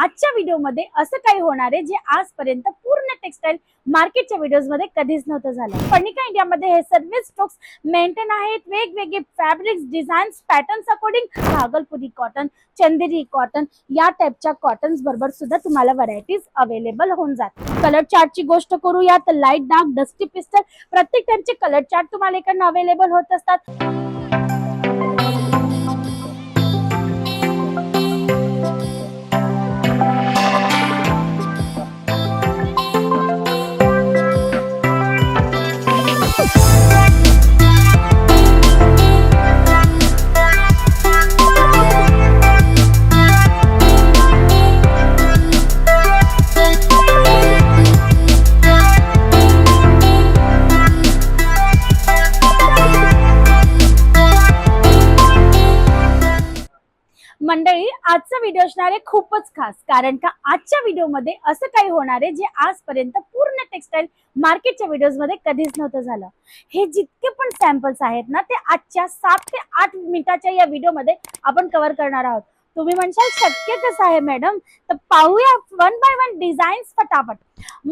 आजच्या व्हिडिओमध्ये असं काही होणार आहे जे आजपर्यंत पूर्ण टेक्सटाईल मार्केटच्या व्हिडिओजमध्ये कधीच नव्हतं झालं. पर्णिका इंडियामध्ये हे सर्व स्ट्रोक्स मेंटेन आहेत. वेगवेगळे fabrics designs patterns according Bhagalpuri cotton Chanderi cotton या टाईपच्या कॉटन्स बरोबर सुद्धा तुम्हाला व्हरायटीज अवेलेबल होऊन जातात कलर चार्टची गोष्ट करूया तर लाइट डार्क डस्टी पिस्टल प्रत्येक टाईपचे कलर चार्ट तुम्हाला इकडनं अवेलेबल होत असतात. आजचा व्हिडिओ असणार आहे खूपच खास. कारण का आजच्या व्हिडिओमध्ये असं काही होणार आहे जे आजपर्यंत पूर्ण टेक्सटाईल मार्केटच्या व्हिडिओमध्ये कधीच नव्हतं झालं. हे जितके पण सॅम्पल्स आहेत ना ते आजच्या सात ते आठ मिनिटाच्या या व्हिडिओमध्ये आपण कव्हर करणार आहोत. तुम्ही म्हणशाल शक्य कसं आहे मॅडम तर पाहूया वन बाय वन डिझाईन्स फटाफट.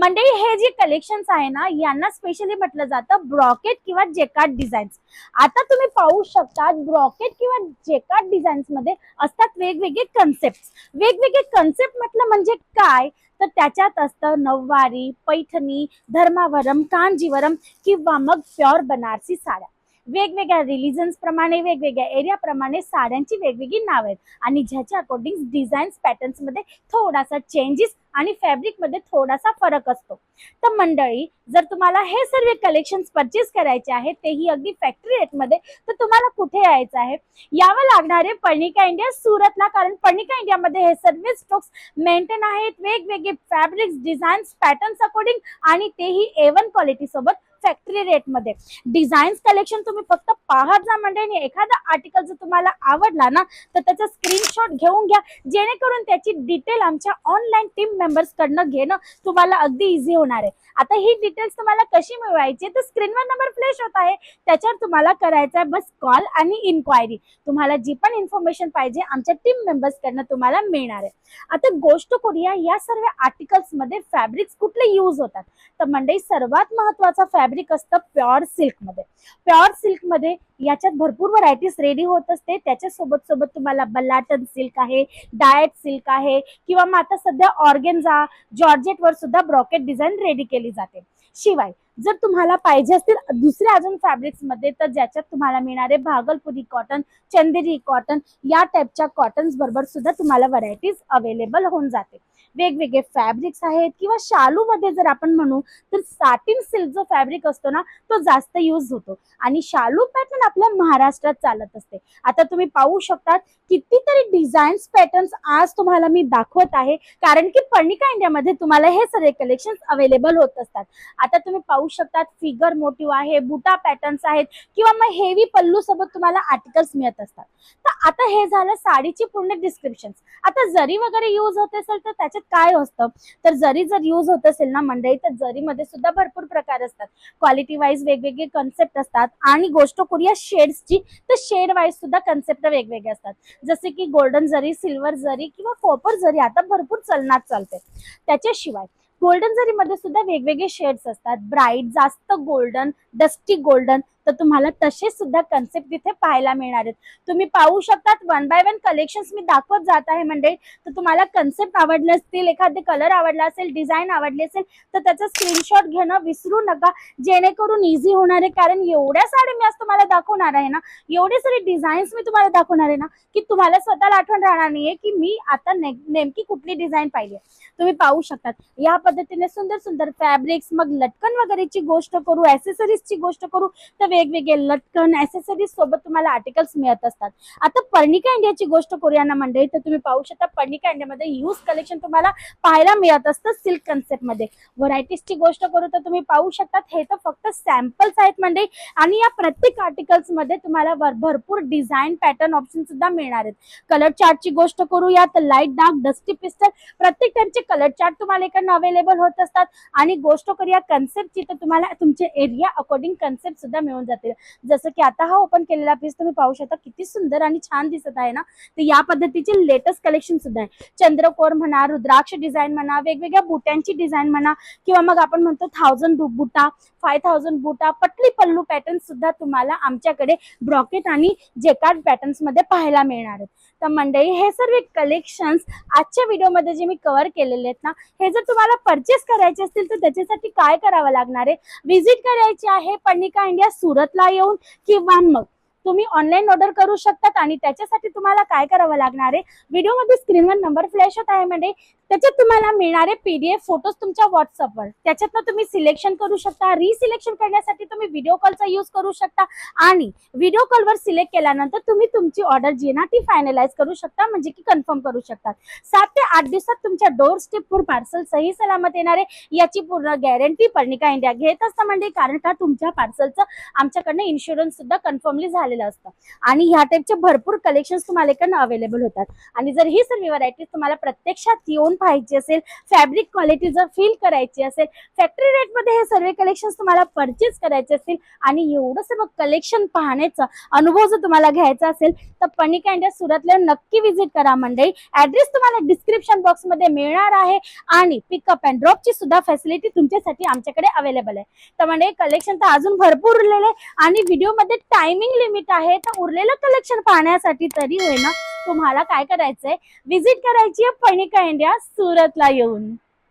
मंडळी हे जे कलेक्शन्स आहे ना यांना स्पेशली म्हटलं जातं ब्रॉकेट किंवा जेकार्ड डिझाईन्स आता तुम्ही पाहू शकता ब्रॉकेट किंवा जेकार्ड डिझाईन्समध्ये असतात वेगवेगळे कन्सेप्ट वेगवेगळे कन्सेप्ट म्हटलं म्हणजे काय? तर त्याच्यात असतं नऊवारी पैठणी धर्मावरम कांजीवरम किंवा मग प्युअर बनारसी साड्या. वेगवेगळ्या रिलिजन्स प्रमाणे वेगवेगळ्या एरिया प्रमाणे साड्यांची वेगवेगळी नाव आहेत. आणि ज्याच्या अकॉर्डिंग डिझाईन्स पॅटर्न्समध्ये थोडासा चेंजेस आणि फॅब्रिकमध्ये थोडासा फरक असतो. तर मंडळी जर तुम्हाला हे सर्व कलेक्शन्स परचेस करायचे आहेत तेही अगदी फॅक्टरी रेटमध्ये तर तुम्हाला कुठे यायचं आहे? यावं लागणारे पणिका पर्णिका इंडिया सुरतला. कारण पर्णिका इंडियामध्ये हे सर्व स्टॉक्स मेंटेन आहेत. वेगवेगळे फॅब्रिक्स डिझाईन्स पॅटर्न्स अकॉर्डिंग आणि तेही ए वन क्वालिटी सोबत फॅक्टरी रेटमध्ये डिझाईन्स कलेक्शन तुम्ही फक्त पाहत जा म्हणजे एखादा आर्टिकल जर तुम्हाला आवडला ना तर त्याचा स्क्रीनशॉट घेऊन घ्या. जेणेकरून त्याची डिटेल आमच्या ऑनलाईन टीम मेंबर्स कडनं घेणं तुम्हाला अगदी इझी होणार आहे. आता ही डिटेल्स तुम्हाला कशी मिळवायची तर स्क्रीनवर नंबर फ्लॅश होत आहे. त्याच्यावर तुम्हाला करायचा आहे बस कॉल आणि इन्क्वायरी तुम्हाला जी पण इन्फॉर्मेशन पाहिजे आमच्या टीम मेंबर्स कडनं तुम्हाला मिळणार आहे. आता गोष्ट करूया या सर्व आर्टिकल्समध्ये फॅब्रिक्स कुठले यूज होतात? तर मंडळी सर्वात महत्त्वाचा फॅब्रिक असतं प्युअर सिल्कमध्ये. प्युअर सिल्कमध्ये याच्यात भरपूर व्हरायटीज रेडी होत असते. त्याच्यासोबत सोबत तुम्हाला बल्लाटन सिल्क आहे डायट सिल्क आहे किंवा मग आता सध्या ऑर्गेन्झा जॉर्जेटवर सुद्धा ब्रॉकेट डिझाईन रेडी केली जाते. शिवाय जर तुम्हाला पाहिजे असतील दुसऱ्या अजून फॅब्रिक्समध्ये तर ज्याच्यात तुम्हाला मिळणारे भागलपुरी कॉटन चंदेरी कॉटन या टाईपच्या कॉटन्स बरोबर सुद्धा तुम्हाला व्हरायटीज अवेलेबल होऊन जाते. वेगवेगळे फॅब्रिक्स आहेत किंवा शालू मध्ये जर आपण म्हणू तर साटिन सिल्क जो फॅब्रिक असतो ना तो जास्त यूज होतो. आणि शालू पॅटर्न आपल्या महाराष्ट्रात चालत असते. आता तुम्ही पाहू शकतात कितीतरी डिझाईन्स पॅटर्न्स आज तुम्हाला मी दाखवत आहे. कारण की पर्णिका इंडियामध्ये तुम्हाला हे सगळे कलेक्शन अवेलेबल होत असतात. आता तुम्ही पाहू शकतात. फिगर मोटिव्ह आहे बुटा पॅटर्न्स आहेत किंवा मग हेवी पल्लू सोबत तुम्हाला आर्टिकल्स मिळत असतात. तर आता हे झालं साडीची पूर्ण डिस्क्रिप्शन आता जरी वगैरे यूज होत असेल तर त्याच्यात काय असतं? तर जरी जर यूज होत असेल ना मंडळी तर जरीमध्ये सुद्धा भरपूर प्रकार असतात. क्वालिटी वाईज वेगवेगळे कन्सेप्ट असतात आणि गोष्ट करूया शेड्सची तर शेड वाईज सुद्धा कन्सेप्ट वेगवेगळे असतात. जसे की गोल्डन जरी सिल्वर जरी किंवा कॉपर जरी आता भरपूर चलनात चालते त्याच्याशिवाय गोल्डन जरीमध्ये सुद्धा वेगवेगळे शेड्स असतात. ब्राईट जास्त गोल्डन डस्टी गोल्डन तर तुम्हाला तसे सुद्धा कन्सेप्ट तिथे पाहायला मिळणार आहेत. तुम्ही पाहू शकतात वन बाय वन कलेक्शन्स मी दाखवत जात आहे म्हणजे तर तुम्हाला कन्सेप्ट आवडले असतील एखादे कलर आवडला असेल डिझाईन आवडली असेल तर त्याचा स्क्रीनशॉट घेणं विसरू नका. जेणेकरून इझी होणार आहे. कारण एवढ्या साड्या मी आज तुम्हाला दाखवणार आहे ना एवढे सारे डिझाईन्स मी तुम्हाला दाखवणार आहे ना की तुम्हाला स्वतःला आठवण राहणार नाहीये की मी आता ने- नेमकी कुठली डिझाईन पाहिली तुम्ही पाहू शकतात. या पद्धतीने सुंदर सुंदर फॅब्रिक्स मग लटकन वगैरेची गोष्ट करू ऍसेसरीजची गोष्ट करू तर वेगवेगळे लटकन ऍसेसरीज सोबत तुम्हाला आर्टिकल्स मिळत असतात. आता पर्णिका इंडियाची गोष्ट करूया ना मंडळी तर तुम्ही पाहू शकता पर्णिका इंडियामध्ये यूज कलेक्शन तुम्हाला पाहायला मिळत असतं सिल्क कन्सेप्टमध्ये. व्हरायटीजची गोष्ट करू तर तुम्ही पाहू शकतात हे तर फक्त सॅम्पल्स आहेत मंडळी. आणि या प्रत्येक आर्टिकल्समध्ये तुम्हाला भर- भरपूर डिझाईन पॅटर्न ऑप्शन सुद्धा मिळणार आहेत. कलर चार्टची गोष्ट करूया तर लाइट डार्क डस्टी पिस्टल प्रत्येक टाईपचे कलर चार्ट तुम्हाला इकडनं अवेलेबल होत असतात. आणि गोष्ट करूया कन्सेप्टची तर तुम्हाला तुमचे एरिया अकॉर्डिंग कन्सेप्ट सुद्धा मिळून येऊन जातील. जसं की आता हा ओपन केलेला पीस तुम्ही पाहू शकता किती सुंदर आणि छान दिसत आहे ना? तर या पद्धतीचे लेटेस्ट कलेक्शन सुद्धा आहे. चंद्रकोर म्हणा रुद्राक्ष डिझाईन म्हणा वेगवेगळ्या बुट्यांची डिझाईन म्हणा किंवा मग आपण म्हणतो थाउजंड बुटा फाय थाउजंड बुटा पटली पल्लू पॅटर्न सुद्धा तुम्हाला आमच्याकडे ब्रॉकेट आणि जेकार्ड पॅटर्न्समध्ये पाहायला मिळणार आहेत. तर मंडळी हे सर्व कलेक्शन्स आजच्या व्हिडिओमध्ये जे मी कव्हर केलेले आहेत ना हे जर तुम्हाला परचेस करायचे असतील तर त्याच्यासाठी काय करावं लागणार आहे? व्हिजिट करायची आहे पणिका इंडिया सुरतला येऊन किंवा मग तुम्ही ऑनलाईन ऑर्डर करू शकतात आणि त्याच्यासाठी तुम्हाला काय करावं लागणार आहे? व्हिडिओमध्ये स्क्रीनवर नंबर फ्लॅश होत आहे म्हणजे त्याच्यात तुम्हाला मिळणारे पीडीएफ फोटोज तुमच्या व्हॉट्सअपवर त्याच्यातनं तुम्ही सिलेक्शन करू शकता रिसिलेक्शन करण्यासाठी तुम्ही व्हिडिओ कॉलचा यूज करू शकता आणि व्हिडिओ कॉलवर सिलेक्ट केल्यानंतर तुम्ही तुमची ऑर्डर जी ना ती फायनलाइज करू शकता म्हणजे की कन्फर्म करू शकता. सात ते आठ दिवसात तुमच्या डोर स्टेपवर पार्सल सही सलामत येणार आहे याची पूर्ण गॅरंटी पर्णिका इंडिया घेत असतं. म्हणजे कारण का तुमच्या पार्सलचं आमच्याकडनं इन्शुरन्स सुद्धा कन्फर्मली झालेलं असतं. आणि ह्या टाईपचे भरपूर कलेक्शन्स तुम्हाला इकडनं अवेलेबल होतात. आणि जर ही सर्व व्हरायटीज तुम्हाला प्रत्यक्षात येऊन पाहायची असेल फॅब्रिक क्वालिटी जर फील करायची असेल फॅक्टरी रेटमध्ये हे सर्व कलेक्शन तुम्हाला परचेस करायचे असतील आणि एवढं सर्व कलेक्शन पाहण्याचा अनुभव जर तुम्हाला घ्यायचा असेल तर पणिका इंडिया सुरतला नक्की व्हिजिट करा मंडळी. ऍड्रेस तुम्हाला डिस्क्रिप्शन बॉक्समध्ये मिळणार आहे आणि पिकअप अँड ड्रॉपची सुद्धा फॅसिलिटी तुमच्यासाठी आमच्याकडे अवेलेबल आहे. तर म्हणजे कलेक्शन तर अजून भरपूर उरलेलं आहे आणि व्हिडिओमध्ये टायमिंग लिमिट आहे तर उरलेलं कलेक्शन पाहण्यासाठी तरी होईना तुम्हाला काय करायचंय? व्हिजिट करायची आहे पणिका इंडिया सुरतला येऊन.